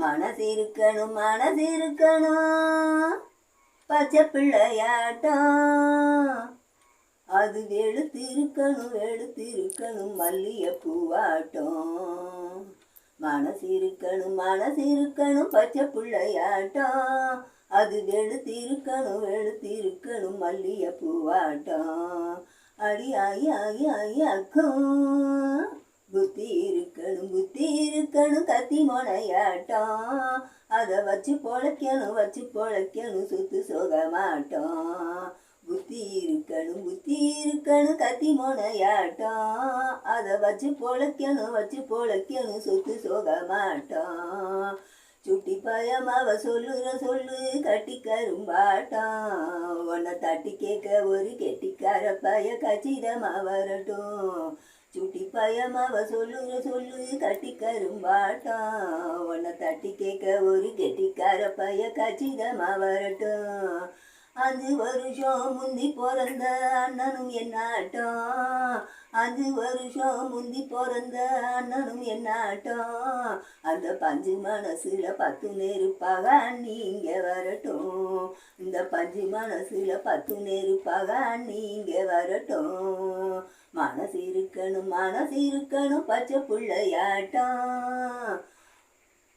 மனசு இருக்கணும் மனசு இருக்கணும் பச்சை பிள்ளையாட்டம். அது வெளுத்து இருக்கணும் வெளுத்து இருக்கணும் மல்லிகை பூவாட்டம் மனசு இருக்கணும் மனசு இருக்கணும் பச்சை பிள்ளையாட்டம். அது வெளுத்து இருக்கணும் வெளுத்து இருக்கணும் மல்லிகை பூவாட்டம் அடி ஆகி ஆகி ஆகி அக்கம் புத்தி இருக்கணும் புத்தி இருக்கணும் கத்தி மொனையாட்டம் அதை வச்சு பொழைக்கணும் வச்சு பொழைக்கணும் சுத்து சொக மாட்டோம் புத்தி இருக்கணும் புத்தி இருக்கணும் கத்தி மொனையாட்டம் அதை வச்சு பொழைக்கணும் வச்சு பொழைக்கணும் சுத்து சொக மாட்டோம் சுட்டி பயம் அவ சொல்லுற சொல்லு கட்டி கரும்பாட்டான் உன்னை தட்டி கேட்க ஒரு கெட்டிக்கார பய கச்சிதமா வரட்டும் சுட்டி பயம் அவ சொல்லுற சொல்லு கட்டி கரும்பாட்டம் உன்னை தட்டி கேட்க ஒரு கெட்டிக்கார பைய கச்சிதமா வரட்டும் அது வருஷம் முந்தி பிறந்த அண்ணனும் என்னாட்டம் அது வருஷம் முந்தி பிறந்த அண்ணனும் என்னாட்டம் அந்த பஞ்சு மனசுல பத்து நெருப்பாக நீங்க வரட்டும். இந்த பஞ்சு மனசுல பத்து நெருப்பாக நீங்க வரட்டும். மனசு இருக்கணும் மனசு இருக்கணும் பச்சை பிள்ளையாட்டம்.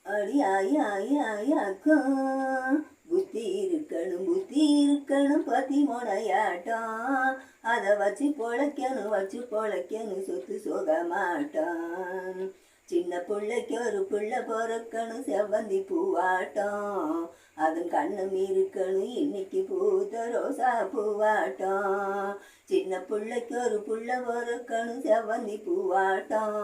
அடி ஆயி ஆயி ஆயி அக்கம் புத்தி இருக்கணும் புத்தி இருக்கணும் பத்தி முனையாட்டான் அதை வச்சு பொழைக்கணும் வச்சு பொழைக்கணும் சொத்து சோக மாட்டான் சின்ன பிள்ளைக்கு ஒரு பிள்ளை பிறக்கணும் செவ்வந்தி பூவாட்டம் அதன் கண்ணும் இருக்கணும் இன்னைக்கு பூத்த ரோசா பூவாட்டம் சின்ன பிள்ளைக்கு ஒரு பிள்ளை பிறக்கணும் செவ்வந்தி பூவாட்டம்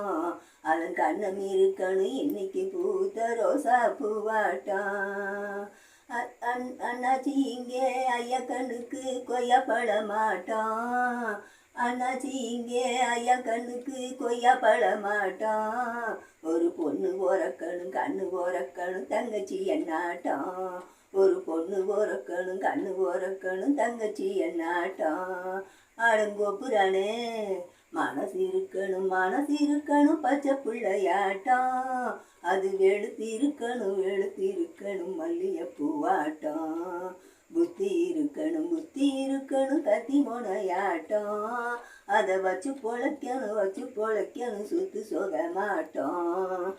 அதன் கண்ணம் இருக்கணும் இன்னைக்கு பூத்த ரோசா பூவாட்டம் அண்ணாச்சி இங்கே ஐயா கொய்யப்பட கொய்யா அண்ணாச்சி இங்கே ஐயா கண்ணுக்கு கொய்யா மாட்டோம் ஒரு பொண்ணு ஓரக்கணும் கண்ணு ஓரக்கணும் தங்கச்சி என்னாட்டான். ஒரு பொண்ணு ஓரக்கணும் கண்ணு ஓரக்கணும் தங்கச்சி என்னாட்டான். அடங்கோப்புறானே இருக்கணும் மனசு இருக்கணும் பச்சை பிள்ளையாட்டம். அது வெளுத்து இருக்கணும் வெளுத்து இருக்கணும் புத்தி இருக்கணும் புத்தி இருக்கணும் கத்தி மொனையாட்டம். அதை வச்சு பொழைக்கணும் வச்சு பொழைக்கணும் சுத்து சொக மாட்டோம்